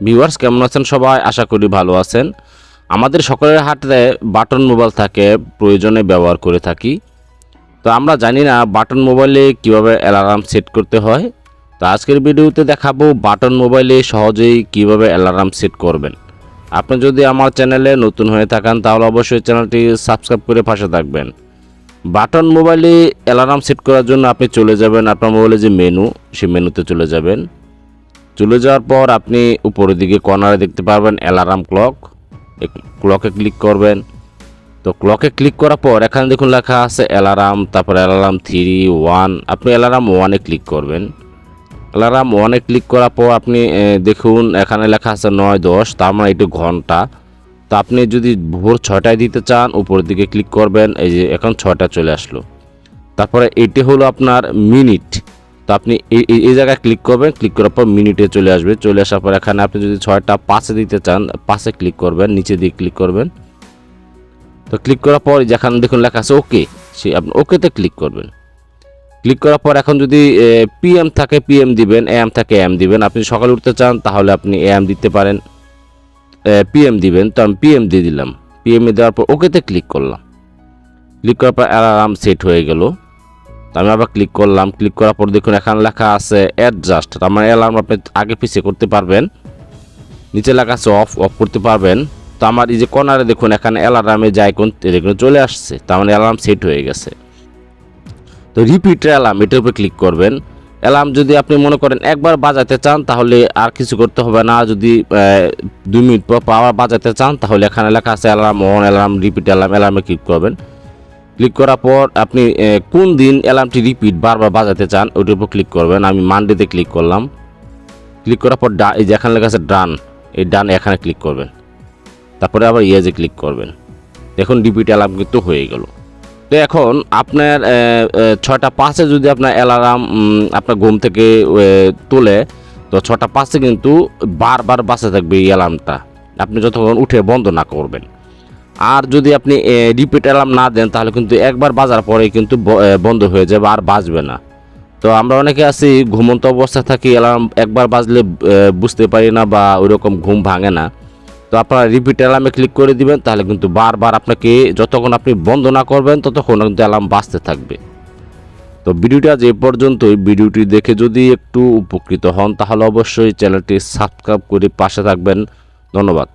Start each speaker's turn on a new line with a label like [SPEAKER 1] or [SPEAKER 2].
[SPEAKER 1] Viewers কেমন আছেন সবাই? আশা করি ভালো আছেন। আমাদের সকলের হাতে বাটন মোবাইল থাকে, প্রয়োজনে ব্যবহার করে থাকি। তো আমরা জানি না বাটন মোবাইলে কীভাবে অ্যালার্ম সেট করতে হয়। তো আজকের ভিডিওতে দেখাবো বাটন মোবাইলে সহজেই কীভাবে অ্যালার্ম সেট করবেন। আপনি যদি আমার চ্যানেলে নতুন হয়ে থাকেন, তাহলে অবশ্যই চ্যানেলটি সাবস্ক্রাইব করে পাশে থাকবেন। বাটন মোবাইলে অ্যালার্ম সেট করার জন্য আপনি চলে যাবেন আপনার মোবাইলে যে মেনু, সেই মেনুতে চলে যাবেন। চলে যাওয়ার পর আপনি উপরের দিকে কর্নারে দেখতে পারবেন অ্যালার্ম ক্লক। ক্লকে ক্লিক করবেন। তো ক্লকে ক্লিক করার পর এখানে দেখুন লেখা আছে অ্যালার্ম, তারপর অ্যালার্ম থ্রি ওয়ান। আপনি অ্যালার্ম ওয়ানে ক্লিক করবেন। অ্যালার্ম ওয়ানে ক্লিক করার পর আপনি দেখুন এখানে লেখা আছে নয় দশ, তার মানে একটু ঘণ্টা। তো আপনি যদি ভোর ছয়টায় দিতে চান, উপরের দিকে ক্লিক করবেন, এই যে এখন ছয়টা চলে আসলো। তারপরে এটি হলো আপনার মিনিট। তো আপনি এই জায়গায় ক্লিক করবেন ক্লিক করার পর মিনিটে চলে আসবে। চলে আসার পর এখানে আপনি যদি ছয়টা পাশে দিতে চান, পাশে ক্লিক করবেন, নিচে দিয়ে ক্লিক করবেন। তো ক্লিক করার পর যেখানে দেখুন লেখা আছে ওকে সে আপনি ওকেতে ক্লিক করবেন। ক্লিক করার পর এখন যদি পিএম থাকে পিএম দিবেন এম থাকে এম দিবেন। আপনি সকালে উঠতে চান, তাহলে আপনি এম দিতে পারেন। পিএম দিবেন, তো আমি পিএম দিয়ে দিলাম। পিএম দেওয়ার পর ওকেতে ক্লিক করলাম। ক্লিক করার পর অ্যালার্ম সেট হয়ে গেল। আমি আবার ক্লিক করলাম ক্লিক করার পর দেখুন এখানে লেখা আছে অ্যাডজাস্ট তার মানে অ্যালার্ম আপনি আগে পিছিয়ে করতে পারবেন, নিচে লেখা আছে অফ অফ করতে পারবেন। তো আমার এই যে কর্নারে দেখুন, এখানে অ্যালার্মে যায় কোন দেখুন চলে আসছে, তার মানে অ্যালার্ম সেট হয়ে গেছে। তো রিপিট অ্যালার্ম এটার উপরে ক্লিক করবেন। অ্যালার্ম যদি আপনি মনে করেন একবার বাজাতে চান, তাহলে আর কিছু করতে হবে না। যদি দুই মিনিট পর আবার বাজাতে চান, তাহলে এখানে লেখা আছে alarm on alarm repeat alarm অ্যালার্মে click করবেন। ক্লিক করার পর আপনি কোন দিন অ্যালার্মটি রিপিট বারবার বাজাতে চান, ওইটার উপর ক্লিক করবেন। আমি মানডেতে ক্লিক করলাম। ক্লিক করার পর ডা, এই যে এখানে লেখা আছে ডান, এই ডান এখানে ক্লিক করবেন। তারপরে আবার ইয়েজে ক্লিক করবেন। দেখুন, রিপিট অ্যালার্ম কিন্তু হয়ে গেল। তো এখন আপনার ছটা পাঁচে যদি আপনার অ্যালার্ম আপনার ঘুম থেকে তোলে, তো ছটা পাঁচে কিন্তু বারবার বাসে থাকবে এই অ্যালার্মটা। আপনি যতক্ষণ উঠে বন্ধ না করবেন। আর যদি আপনি রিপিট অ্যালার্ম না দেন, তাহলে কিন্তু একবার বাজার পরে কিন্তু বন্ধ হয়ে যাবে আর বাজবে না। তো আমরা অনেকে আছি, ঘুমন্ত অবস্থায় থাকি অ্যালার্ম একবার বাজলে বুঝতে পারি না বা ওইরকম ঘুম ভাঙে না। তো আপনারা রিপিট অ্যালার্মে ক্লিক করে দিবেন, তাহলে কিন্তু বারবার আপনাকে যতক্ষণ আপনি বন্ধ না করবেন, ততক্ষণ কিন্তু অ্যালার্ম বাজতে থাকবে। তো ভিডিওটা যে পর্যন্তই, ভিডিওটি দেখে যদি একটু উপকৃত হন, তাহলে অবশ্যই চ্যানেলটি সাবস্ক্রাইব করে পাশে থাকবেন। ধন্যবাদ।